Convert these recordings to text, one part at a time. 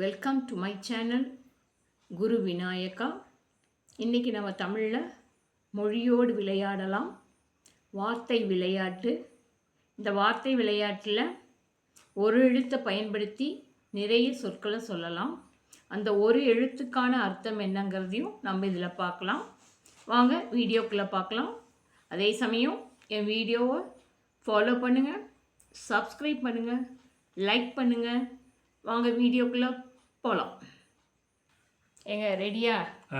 Welcome to my channel Guru Vinayaka இன்றைக்கி நம்ம தமிழில் மொழியோடு விளையாடலாம் வார்த்தை விளையாட்டு. இந்த வார்த்தை விளையாட்டில் ஒரு எழுத்தை பயன்படுத்தி நிறைய சொற்களை சொல்லலாம். அந்த ஒரு எழுத்துக்கான அர்த்தம் என்னங்கிறதையும் நம்ம இதில் பார்க்கலாம். வாங்க வீடியோக்குள்ளே பார்க்கலாம். அதே சமயம் என் வீடியோவை ஃபாலோ பண்ணுங்கள் சப்ஸ்கிரைப் பண்ணுங்கள் லைக் பண்ணுங்கள் வாங்க வீடியோக்குள்ளே போகலாம் ஏங்க ரெடியா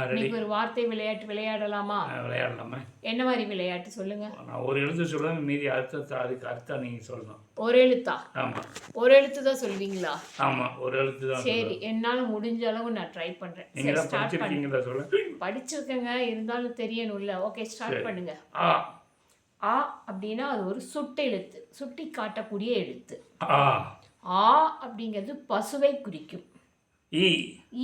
இன்னைக்கு ஒரு வார்த்தை விளையாட்டு விளையாடலாமா? விளையாடலாமா. என்ன மாதிரி விளையாட்டு சொல்லுங்க. நான் ஒரு எழுத்து சொல்லுவேன் மீதி அர்த்தத்தை அதுக்கு அர்த்தம் நீங்கள் சொல்லணும். ஒரு எழுத்தா? ஆமாம் ஒரு எழுத்து தான் சொல்வீங்களா? ஆமாம் ஒரு எழுத்து தான் சரி என்னால் முடிஞ்ச அளவு நான் ட்ரை சரி தான் ஸ்டார்ட் பண்ணு. படிச்சிருக்கீங்களா சொல்ல? படிச்சிருக்கேங்க இருந்தாலும் தெரியணும்ல. Okay start. பண்ணுங்க. ஆ. ஆ அப்படின்னா அது ஒரு சுட்டெழுத்து சுட்டி காட்டக்கூடிய எழுத்து. ஆ. ஆ அப்படிங்கிறது பசுவை குறிக்கும். இ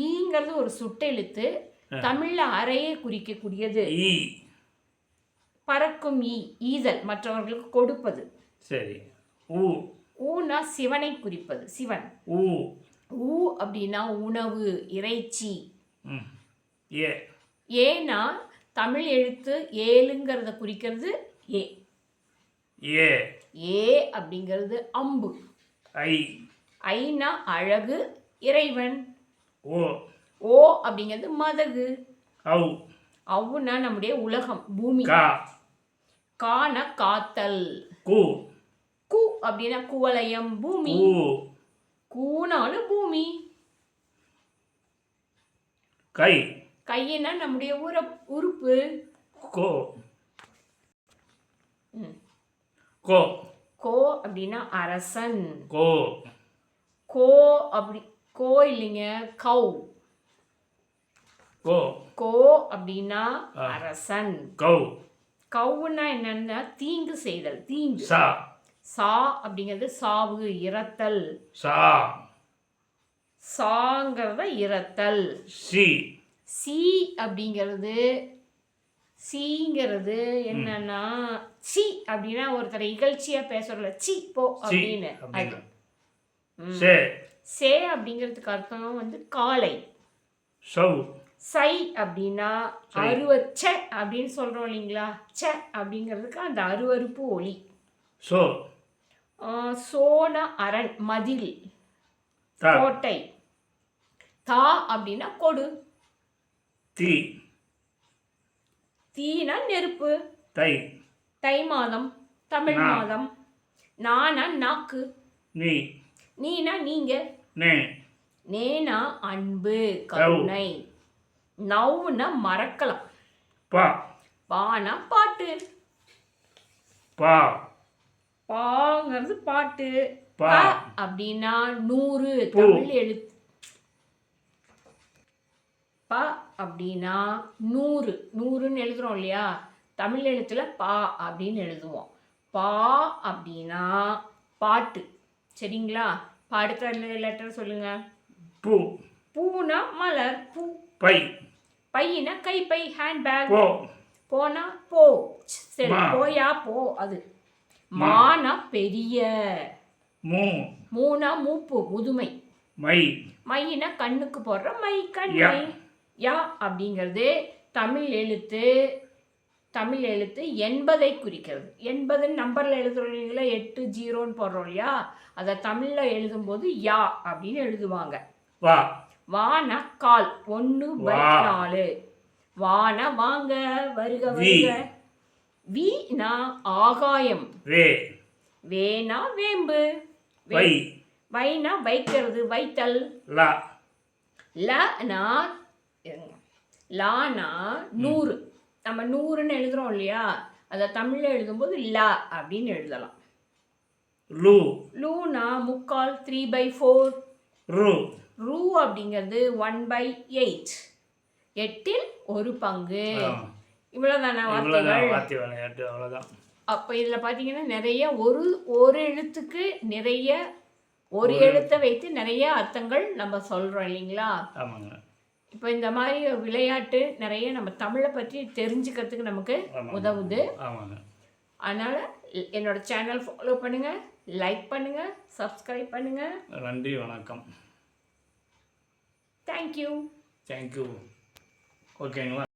ஈங்கிறது ஒரு சுட்டெழுத்து தமிழ்ல அறையை குறிக்கக்கூடியது. இ பறக்கும் ஈ ஈதல் மற்றவர்களுக்கு கொடுப்பது. சரி. ஊ. ஊனா சிவனை குறிப்பது சிவன். ஊ. ஊ அப்படின்னா உணவு இறைச்சி. ஏ. ஏனா தமிழ் எழுத்து ஏழுங்கிறத குறிக்கிறது ஏ. ஏ. ஏ அப்படிங்கிறது அம்பு. ஐ. ஐனா அழகு இறைவன். ஓ. ஓ அப்படிங்கிறது மதகு. ஔ. அவுனா நம்முடைய உலகம் பூமி. கா. கான காத்தல். கு. கு அப்படின்னா குவலயம் பூமி. கூனாலும் பூமி. கை. கையினா நம்முடைய உற உறுப்பு. கோ. கோ. கோ அப்படின்னா அரசன். கோ. கோ அப்படி கோ இல்லைங்க கௌ. கோ. கோ அப்படின்னா அரசன். கௌ. கவுன்னா என்னன்னா தீங்கு செய்தல் தீங்கு. சா. சா அப்படிங்கிறது சாவு இறத்தல் சா. சாங்கிறத இறத்தல் சி. சி அப்படிங்கிறது சீங்கிறது என்னன்னா சி அப்படின்னா ஒருத்தரை இகழ்ச்சியா பேசுறல சி போ அப்படின்னா. சே அப்படிங்கிறதுக்கு அர்த்தம் வந்து காலை. சௌ. சை அப்படின்னா. அருவச்ச அப்படின்னு சொல்றோம் இல்லைங்களா? ச அப்படிங்கிறதுக்கு அந்த அருவருப்பு ஒளி சோ. சோன அரண் மதில். கோட்டை. தா அப்படின்னா கொடு. தி. தீனா நெருப்பு. தை. தை மாதம் தமிழ். மாதம். நானா நாக்கு. நீ. நீனா நீங்க? நே. நேனா அன்பு கருணை. நவுனா மறக்கலாம். பா. பானா பாட்டு. பா. பாங்கிறது பாட்டு. பா. அப்படின்னா நூறு. தமிழ் எழுத்து ப அப்படின்னா நூறு. நூறுன்னு எழுதுறோம் இல்லையா? தமிழ் எழுத்துல பா அப்படின்னு எழுதுவோம். பா அப்படின்னா பாட்டு. சரிங்களா? அடுத்த லெட்டர் சொல்லுங்க. பூ. பூனா மலர் பூ. பை. பையனா கைப்பை ஹேண்ட்பேக் போ. போனா போ. சரி. போயா போ அது. மானா பெரிய. மூ. மூணா மூப்பு முதுமை. மை. மையினா கண்ணுக்கு போடுற மை யா. கண்ணை யா அப்படிங்கிறது தமிழ் எழுத்து. தமிழ் எழுத்து எண்பதை குறிக்கிறது. எண்பதுன்னு நம்பரில் எழுதுறோம் இல்லைங்களா எட்டு ஜீரோன்னு போடுறோம் இல்லையா? அதை தமிழில் எழுதும்போது யா அப்படின்னு எழுதுவாங்க. வா. வானா கால் ஒன்று பை. நாலு. வான வாங்க வருக. வருக. வீணா ஆகாயம். வே. வேணா வேம்பு. வே- வைனா வைக்கிறது வைத்தல். லா. லனா இருங்க. லானா நூறு. நம்ம நூறுன்னு எழுதுறோம் இல்லையா? அதை தமிழில் எழுதும்போது ல அப்படின்னு எழுதலாம். லூ. லூனா முக்கால் த்ரீ பை ஃபோர். ரு. ரூ அப்படிங்கிறது ஒன் பை எயிட். எட்டில் ஒரு பங்கு. இவ்வளோதான வார்த்தைகள்? அவ்வளோதான் அப்போ இதில் பார்த்தீங்கன்னா நிறைய ஒரு ஒரு எழுத்துக்கு நிறைய ஒரு எழுத்தை வைத்து நிறைய அர்த்தங்கள் நம்ம சொல்கிறோம் இல்லைங்களா? ஆமாங்க. இப்போ இந்த மாதிரி விளையாட்டு நிறைய நம்ம தமிழை பற்றி தெரிஞ்சுக்கிறதுக்கு நமக்கு. உதவுது. அதனால் என்னோட சேனல் ஃபாலோ பண்ணுங்கள் லைக் பண்ணுங்கள் சப்ஸ்கிரைப் பண்ணுங்கள் நன்றி வணக்கம். தேங்க்யூ தேங்க்யூ ஓகேங்களா